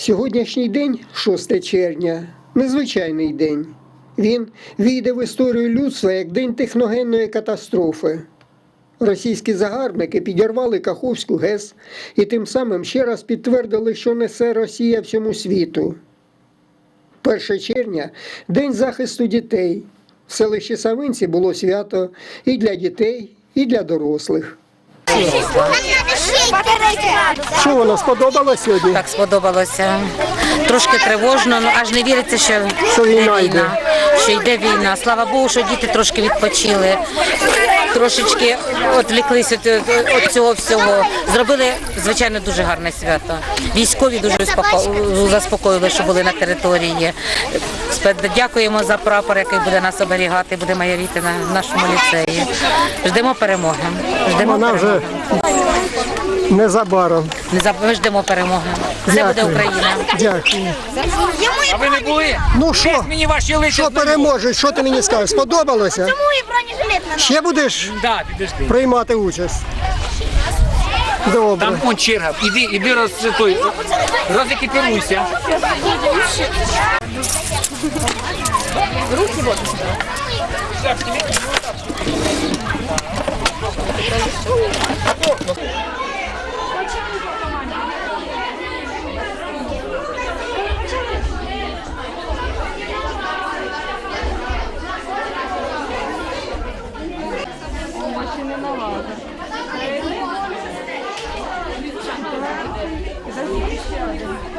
Сьогоднішній день, 6 червня, незвичайний день. Він війде в історію людства як день техногенної катастрофи. Російські загарбники підірвали Каховську ГЕС і тим самим ще раз підтвердили, що несе Росія всьому світу. 1 червня день захисту дітей. В селищі Савинці було свято і для дітей, і для дорослих. Що воно сподобалося сьогодні? Так сподобалося. Трошки тривожно, ну аж не віриться, що, Що війна йде йде. Що йде війна. Слава Богу, що діти трошки відпочили, трошечки відвлеклися від, від цього всього. Зробили, звичайно, дуже гарне свято. Військові дуже заспокоїли, що були на території. Дякуємо за прапор, який буде нас оберігати, буде майоріти на нашому ліцеї. Ждемо перемоги. Ждемо вже перемоги. Незабаром. Не заб- Ми ждемо перемоги. Все буде Україна. Дякую. А ви не були? Ну що, Мені ваші лиця. що переможе? Що ти мені скажеш? Сподобалося? Чому і бронежилет на Ще будеш Да, приймати участь? Добре. Там он черга. Іди, іди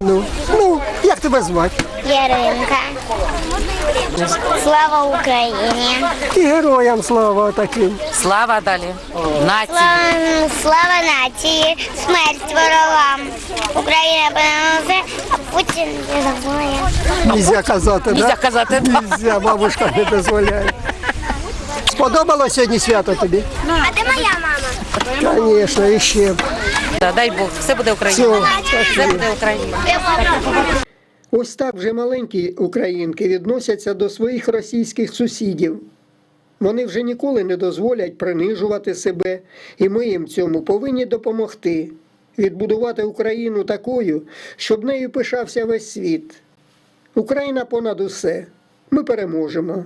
Ну, ну, як тебе звати? Яринка. Слава Україні! І героям слава таким. Слава далі. Нації. Слава, слава нації! Смерть ворогам! Україна переможе, а Путін не забуває. Нельзя казати, Нельзя да? казати, да. Нельзя, бабушка не дозволяє. Сподобалось сьогодні свято тобі? А де моя мама? Звісно, і Да, дай Бог, все буде Україна. Все буде Україна. Ось так вже маленькі українки відносяться до своїх російських сусідів. Вони вже ніколи не дозволять принижувати себе, і ми їм цьому повинні допомогти, відбудувати Україну такою, щоб нею пишався весь світ. Україна понад усе. Ми переможемо.